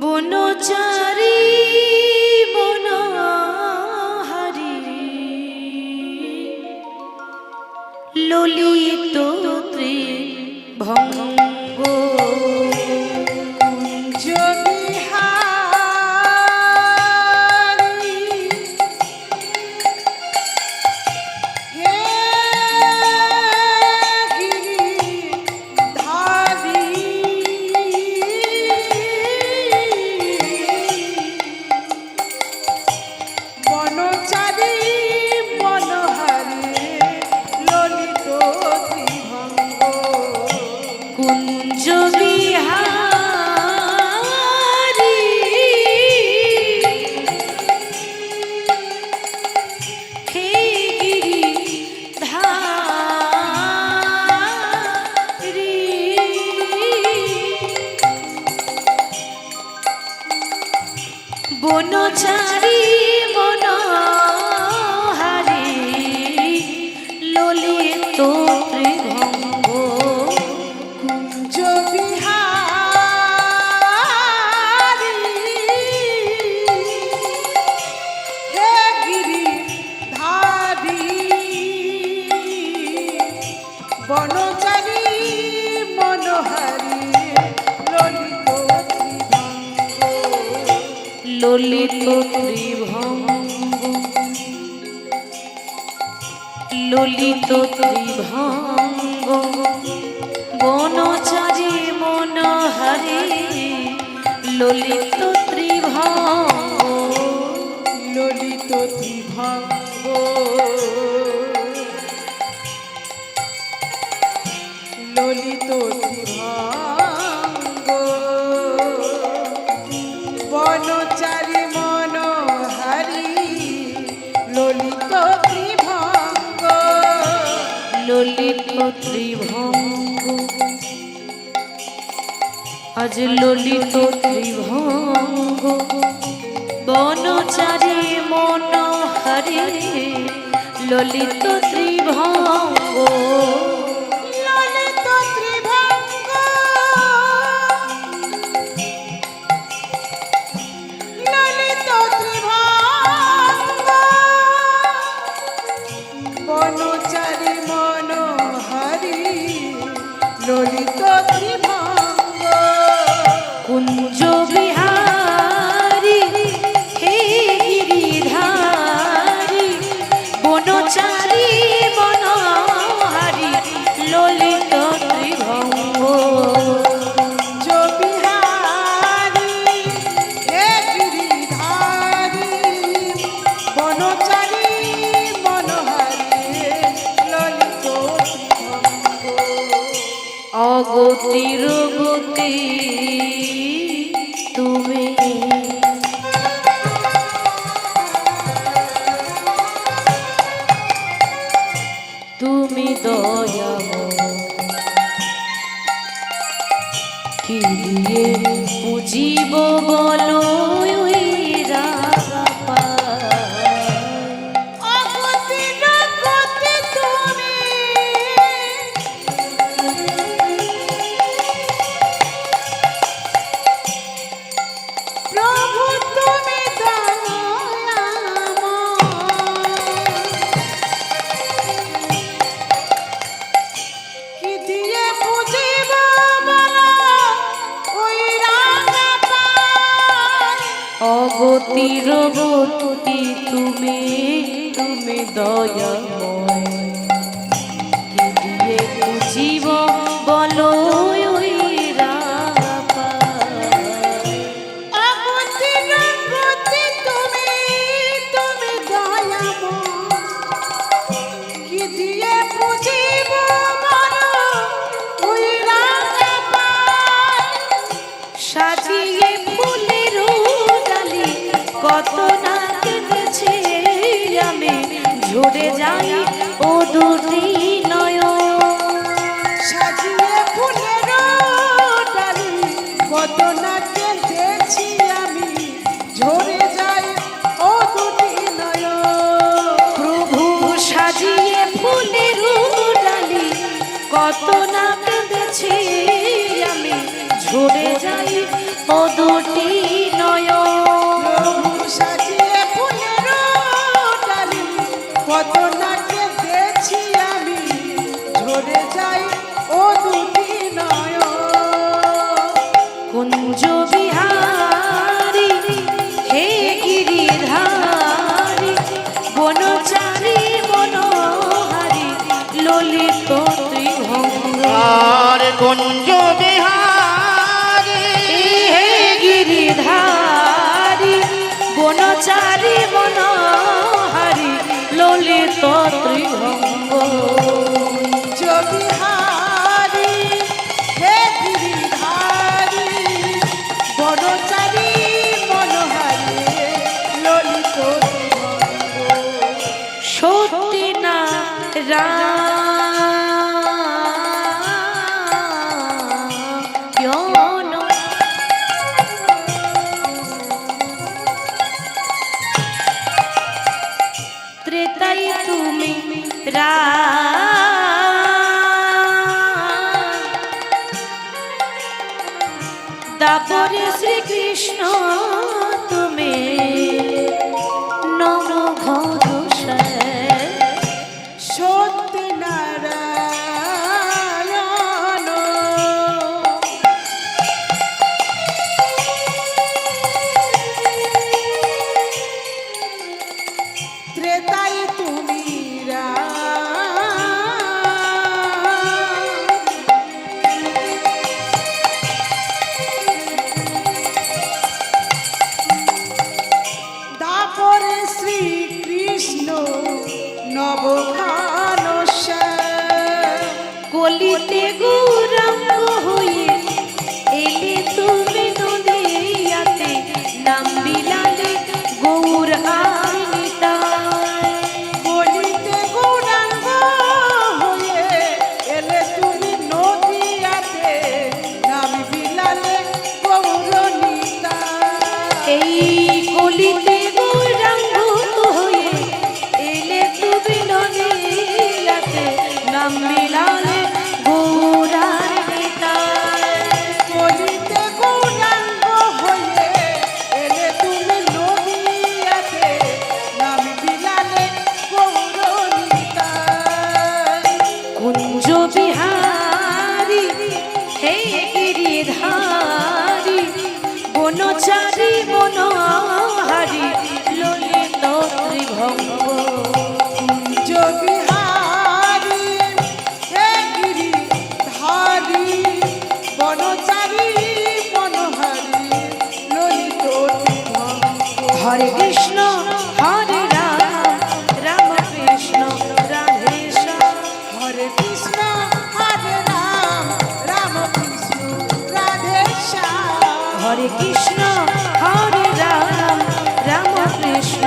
বনচারী বনহারি ললিত বনচারী মনোহারি ললিত ললিত ত্রিভঙ্গ। ললিত ত্রিভঙ্গ। বনচারী মনোহারি ললিত ত্রিভঙ্গ। ললিত ত্রিভঙ্গ। ললিত আজ ললিত ত্রিভঙ্গ বনচারী মনোহারি ললিত ত্রিভঙ্গ অগতির গতি তুমি। তুমি দয়াময়। কি দিয়ে পুজিব বলো? অগতির গতি তুমি তুমি দয়াময়। বুঝিব বলো ওই রাগা কত না কেঁদেছে আমি ঝরে যাই ও দুটি নয় কত না কেঁদেছি আমি ঝরে যাই ও দুটি প্রভু সাজিয়ে ফুলের কত না কেঁদেছি আমি ঝরে যাই ও কত না কেঁদেছি আমি। ঝরে যাই ও দুটি নয় কুঞ্জ বিহারি হে গিরিধারি বনচারী মনোহারি ললিত ত্রিভঙ্গ। আর কুঞ্জ বিহারে হে গিরিধারি বনচারী মনোহারি ললিত দাপরে শ্রীকৃষ্ণ তুমি হরে কৃষ্ণ হরে রাম রাম কৃষ্ণ রাধে শ্যাম। হরে কৃষ্ণ হরে রাম রাম কৃষ্ণ।